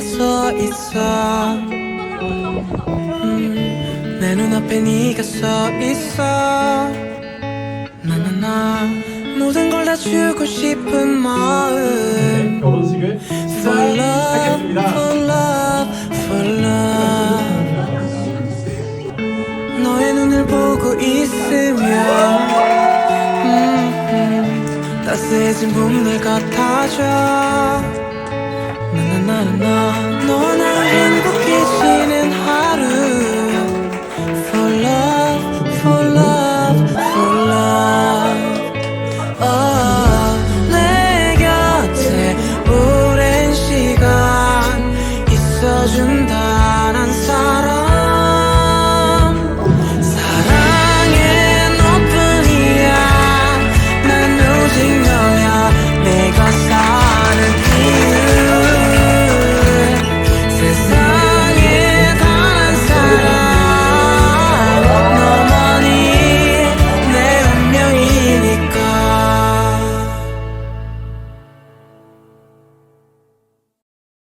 서 있어. 음, 내 눈앞에 네가 서 있어. 나나나. 모든 걸 다 주고 싶은 마음. 결혼식을 For love, for love, for love. 너의 눈을 보고 있으면 음, 음, 따스해진 봄날 같아져 너 너나 행복해지는 하루 For oh for oh for oh, 내 곁에 오랜 시간 있어준다 난 사람.